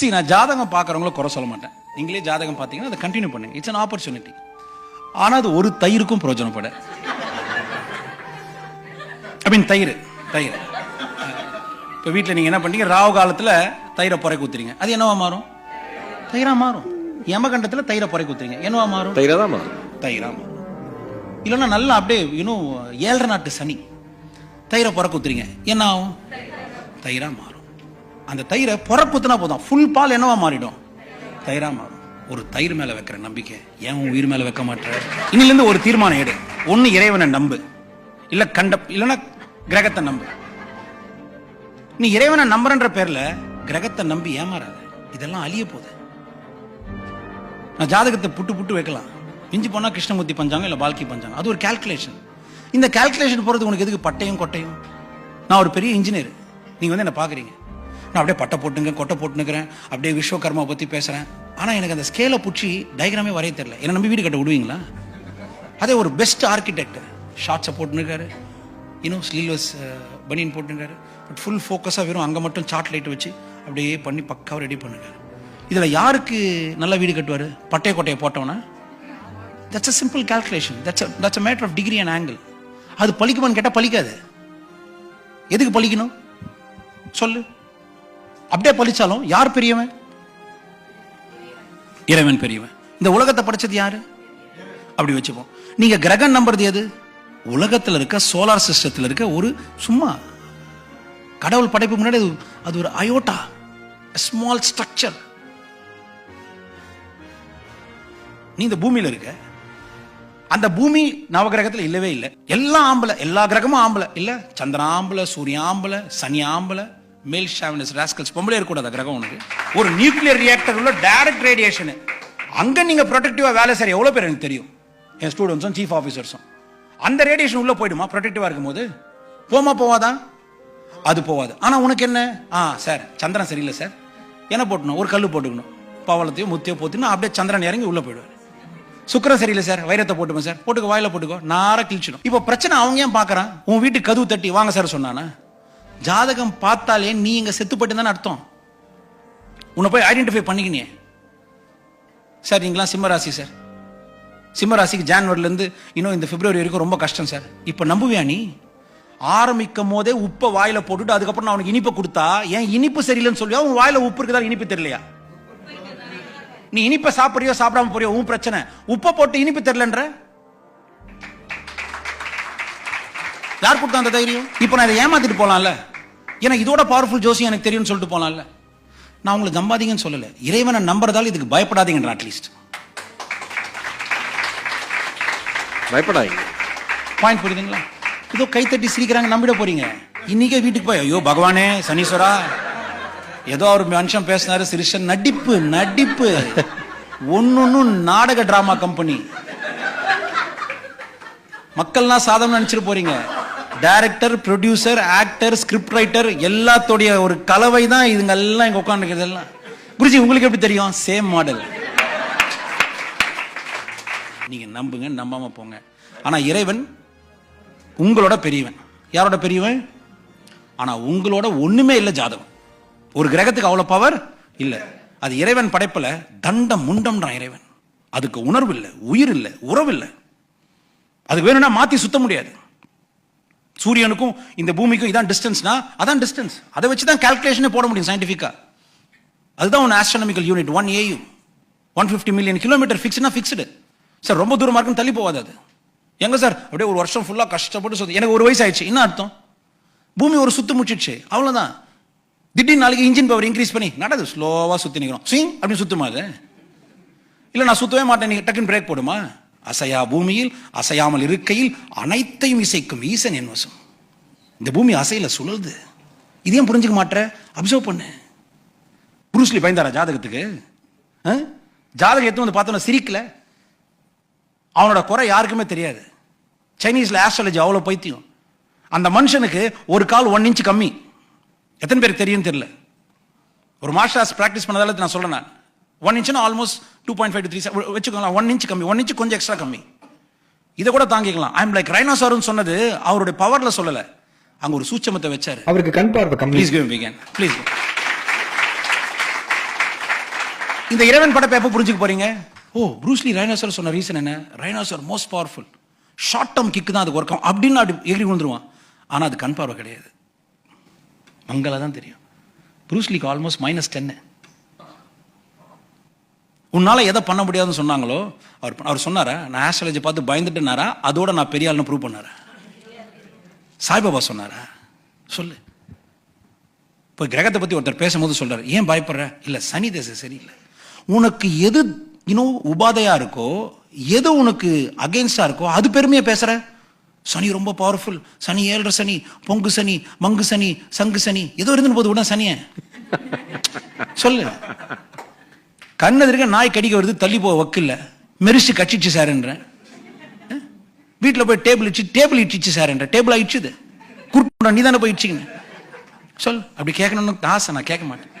see நான் ஜாதகம் பார்க்குறவங்கள குறை சொல்ல மாட்டேன். நீங்களே ஜாதகம் பார்த்தீங்கன்னா அதை கண்டினியூ பண்ணுங்க. இட்ஸ் an ஆப்பர்ச்சுனிட்டி ஆனால் அது ஒரு தயிருக்கும் பிரயோஜனப்பட. ஐ மீன் தயிர் தயிர். இப்போ வீட்டில் நீங்கள் என்ன பண்ணீங்க ராவு காலத்தில் தயிரை புரை ஊத்துறீங்க அது என்னவா மாறும்? தயிரா மாறும். யமகண்டத்தில் தயிரை புரை ஊத்துறீங்க என்னவா மாறும்? தயிரா தான் மாறும். தயிரா மாறும். இல்லைன்னா நல்லா அப்படியே இன்னும் ஏழரை நாட்டு சனி. தயிரை புறக்கு ஊத்துறீங்க என்ன ஆகும்? தயிரா மாறும். அந்த தயிரை புறப்புத்துனா போதும். ஃபுல் பால் என்னவா மாறிடும்? தயிரா மாறும். ஒரு தயிர் மேல வைக்கிற நம்பிக்கை. ஏன் உன் உயிர் மேல வைக்க மாட்டேற? இன்னிலிருந்து ஒரு தீர்மானம் எடு. ஒன்னு இறைவனை நம்பு. இல்ல கண்ட இல்லைன்னா கிரகத்தை நம்பு. நீ இறைவனை நம்புறன்ற பேர்ல கிரகத்தை நம்பி ஏமாறாத. இதெல்லாம் அழிய போகுது. நான் ஜாதகத்தை புட்டு புட்டு வைக்கலாம். மிஞ்சி போனா கிருஷ்ணமூர்த்தி பஞ்சாங்க இல்ல பால்கி பஞ்சாங்க. அது ஒரு கால்குலேஷன் இந்த கால்குலேஷன் போறது உனக்கு எதுக்கு? பட்டையும் கொட்டையும். நான் ஒரு பெரிய இன்ஜினியர் நீங்க வந்து என்ன பாக்குறீங்க நான் அப்படியே பட்டை போட்டுங்க கொட்டை போட்டுனுக்கிறேன் அப்படியே விஸ்வகர்மா பற்றி பேசுகிறேன் ஆனால் எனக்கு அந்த ஸ்கேலை பிடிச்சி டயக்ராமே வரைய தெரில என்னை நம்பி வீடு கட்ட விடுவீங்களா? அதே ஒரு பெஸ்ட் ஆர்கிடெக்ட் ஷார்ட்ஸை போட்டுனுக்காரு இன்னும் ஸ்லீவ்லெஸ் பனியன் போட்டுருக்காரு பட் ஃபுல் ஃபோக்கஸாக வெறும் அங்கே மட்டும் சார்ட் லைட் வச்சு அப்படியே பண்ணி பக்காவாக ரெடி பண்ணுறாரு. இதில் யாருக்கு நல்ல வீடு கட்டுவார்? பட்டைய கொட்டையை போட்டோன்னா that's a simple calculation that's that's a matter of degree and angle அது பழிக்குமான்னு கேட்டால் பழிக்காது. எதுக்கு பழிக்கணும்? சொல்லு. அப்படியே பழிச்சாலும் யார் பெரியவன்? இறைவன் பெரியவன். இந்த உலகத்தை படைச்சது யாரு? அப்படி வச்சுப்போம். நீங்க கிரகம் நம்புறது எது? உலகத்துல இருக்க சோலார் சிஸ்டத்துல இருக்க ஒரு சும்மா கடவுள் படைப்பு முன்னாடி அது- ஒரு அயோட்டா ஸ்மால் ஸ்ட்ரக்சர் நீ இந்த பூமியில இருக்க. அந்த பூமி நவகிரகத்துல இல்லவே இல்லை. எல்லாம் ஆம்பளை எல்லா கிரகமும் ஆம்பளை. இல்லை சந்திர ஆம்பளை சூரிய ஆம்பளை சனி ஆம்பளை மேல் ஷாவினஸ் ராஸ்கல்ஸ் பொம்பளை இருக்கக்கூடாது கிரகம் உனக்கு? ஒரு நியூக்ளியர் ரியாக்டர் உள்ள டைரக்ட் ரேடியேஷன் அங்கே நீங்கள் ப்ரொடெக்டிவா வேலை செய்ய எவ்வளோ பேர் எனக்கு தெரியும்? என் ஸ்டூடெண்ட்ஸும் சீஃப் ஆஃபீஸர்ஸும் அந்த ரேடியேஷன் உள்ளே போயிடுமா? ப்ரொடெக்டிவா இருக்கும்போது? போமா போவாதா? அது போவாது. ஆனால் உனக்கு என்ன? ஆ சார் சந்திரன் சரியில்லை சார் என்ன போட்டணும் ஒரு கல் போட்டுக்கணும். பவளத்தையும் முத்தியோ போட்டுனா அப்படியே சந்திரன் இறங்கி உள்ளே போயிடுவார். சுக்கரம் சரியில்லை சார் வைரத்தை போட்டுக்கோ சார் போட்டுக்கோ வாயில போட்டுக்கோ. நார கிழிச்சிடும். இப்போ பிரச்சனை அவங்க ஏன் பார்க்குறான்? உன் வீட்டுக்கு கதவு தட்டி வாங்க சார் சொன்னானா? ஜாதகம் பார்த்தாலே நீ இங்க செத்துப்பட்டு தானே அர்த்தம். உன்னை போய் ஐடென்டிஃபை பண்ணிக்கினியே. சார் நீங்களாம் சிம்ம ராசி சார்? சிம்ம ராசிக்கு ஜான்வரில இருந்து இன்னும் இந்த பிப்ரவரி வரைக்கும் ரொம்ப கஷ்டம் சார். இப்போ நம்புவியா நீ? ஆரம்பிக்கும் போதே உப்பை வாயில போட்டுட்டு அதுக்கப்புறம் நான் உனக்கு இனிப்பை கொடுத்தா ஏன் இனிப்பு சரியில்லைன்னு சொல்லியா? உன் வாயில உப்பு இருக்குதா இனிப்பு தெரியலையா? நீ இனிப்பை சாப்பிட்றியோ சாப்பிடாம போறியோ உன் பிரச்சனை. உப்பை போட்டு இனிப்பு தெரியலன்ற? யார் கொடுத்தா அந்த தைரியம்? இப்போ நான் இதை ஏமாத்திட்டு போலாம்ல. ஏன்னா இதோட பவர்ஃபுல் ஜோசி எனக்கு தெரியும்னு சொல்லிட்டு போலாம்ல. நான் உங்களை நம்பாதீங்கன்னு சொல்லல. இறைவனை நம்புறதால இதுக்கு பயப்படாதீங்கன்ற அட்லீஸ்ட் பயப்படாதீங்க. பாயிண்ட் புரியுதுங்களா? இதோ கைத்தட்டி சிரிக்கிறாங்க நம்பிட போறீங்க. இன்னைக்கே வீட்டுக்கு போய் ஐயோ பகவானே சனீஸ்வரா. ஏதோ ஒரு மனுஷன் பேசினாரு சிரிஷன் நடிப்பு நடிப்பு. ஒன்னொன்னு நாடக டிராமா கம்பெனி மக்கள்லாம் சாதம் நினைச்சிட்டு போறீங்க. Director producer actor script writer எல்லாத்தோடைய ஒரு கலவை தான் இதுங்க எல்லாம் இங்கே உட்காந்துருக்கிறது எல்லாம். குருஜி உங்களுக்கு எப்படி தெரியும்? சேம் மாடல் நீங்கள் நம்புங்க நம்பாமல் போங்க. ஆனால் இறைவன் உங்களோட பெரியவன். யாரோட பெரியவன்? ஆனால் உங்களோட ஒன்றுமே இல்லை ஜாதகம். ஒரு கிரகத்துக்கு அவ்வளோ பவர் இல்லை. அது இறைவன் படைப்பில் தண்டம் முண்டம்ன்றான் இறைவன். அதுக்கு உணர்வு இல்லை உயிர் இல்லை உறவு இல்லை. அதுக்கு வேணும்னா மாற்றி சுத்த முடியாது. சூரியனுக்கும் இந்த பூமிக்கும் இதான் டிஸ்டன்ஸ்னா அதான் டிஸ்டன்ஸ் அதை வச்சு தான் கால்குலேஷனே போட முடியும் சயின்டிஃபிக்காக அதுதான் ஒன்று astronomical unit one AU one fifty million kilometre ஃபிக்ஸ்னா fixed sir ரொம்ப தூரமாக இருக்குன்னு தள்ளி போகாது அது. எங்க சார்? அப்படியே ஒரு வருஷம் ஃபுல்லாக கஷ்டப்பட்டு சுத்து. எனக்கு ஒரு வயசு ஆயிடுச்சு என்ன அர்த்தம்? பூமி ஒரு சுத்து முச்சிடுச்சு அவ்வளோதான் திடீர்னு நாளைக்கு இன்ஜின் பவர் இன்க்ரீஸ் பண்ணி நடது ஸ்லோவாக சுற்றி நிற்கிறோம் ஸ்விங் அப்படின்னு சுத்துமா அது? இல்லை நான் சுற்றவே மாட்டேன். நீங்கள் டக்குன்னு பிரேக் போடுமா? அசையா பூமியில் அசையாமல் இருக்கையில் அனைத்தையும் இசைக்கும் ஈசன் என் வசம். இந்த பூமி அசையில சுழலுது. இதையும் புரிஞ்சுக்க மாட்டேற அப்சர்வ் பண்ணு. புருஷ்லி பயந்தாரா ஜாதகத்துக்கு? ஆ? ஜாதகம் எடுத்து வந்து பார்த்தோன்னா சிரிக்கல. அவனோட குறை யாருக்குமே தெரியாது. சைனீஸில் ஆஸ்ட்ராலஜி அவ்வளோ பைத்தியம். அந்த மனுஷனுக்கு ஒரு கால் ஒன் இன்ச் கம்மி. எத்தனை பேருக்கு தெரியும் தெரியல. ஒரு மார்ஷல் ஆர்ட்ஸ் ப்ராக்டிஸ் பண்ணதால நான் சொல்றேன் நான். One இன்ச்னா almost two point five three வச்சுக்கோங்களேன் ஒன் இன்ச் கம்மி. ஒன் இன்ச் கொஞ்சம் எக்ஸ்ட்ரா கம்மி. இதை கூட தாங்கிக்கலாம். ஐம் லைக் ரைனோசார்னு சொன்னது அவருடைய பவர்ல சொல்லல. அங்க ஒரு சூட்சமத்தை வச்சாரு. அவருக்கு கண் பார்வை கம்மி. ப்ளீஸ் கிவ் பிகன் ப்ளீஸ் இந்த இறைவன் படப்பை எப்போ புரிஞ்சுக்க போறீங்க? ஓ ப்ரூஸ்லி ரைனோசர் சொன்ன ரீசன் என்ன? Rhinoceros most powerful short term kick தான் அதுக்கு ஒர்க் ஆகும். அப்படின்னு அப்படி எகிரி விழுந்துருவான். ஆனால் அது கண் பார்வை கிடையாது. மங்களா தான் தெரியும் ப்ரூஸ்லிக்கு ஆல்மோஸ்ட் மைனஸ் டென்னு உன்னால் எதை பண்ண முடியாதுன்னு சொன்னாங்களோ அவர் அவர் சொன்னாரா நான் ஆஸ்ட்ராலஜி பார்த்து பயந்துட்டேனாரா அதோட நான் பெரிய ஆள்னு ப்ரூவ் பண்ணாரா? சாய்பாபா சொன்னாரா? சொல்லு. இப்போ கிரகத்தை பற்றி ஒருத்தர் பேசும்போது சொல்கிறார் ஏன் பயப்படுற? இல்லை சனி தேசம் சரியில்லை. உனக்கு எது இன்னும் உபாதையாக இருக்கோ எது உனக்கு அகெயின்ஸ்டாக இருக்கோ அது பெருமையாக பேசுகிற சனி ரொம்ப பவர்ஃபுல் சனி ஏழரை சனி பொங்கு சனி மங்கு சனி சங்கு சனி ஏதோ இருந்துன்னு போது உடனே சனியை. சொல்லு. கண்ணெதிர்க்க நாய் கடிக்க வருது தள்ளி போக வக்கில்ல. மெரிச்சு கட்சிச்சு சார்ன்றேன். வீட்டில் போய் டேபிள் இச்சு டேபிள் இடிச்சு சார்ன்ற டேபிள் ஆயிடுச்சுது குறுக்கு நீ தானே போய் இடிச்சிக்கணும் சொல். அப்படி கேட்கணும்னு ஆசை நான் கேட்க மாட்டேன்.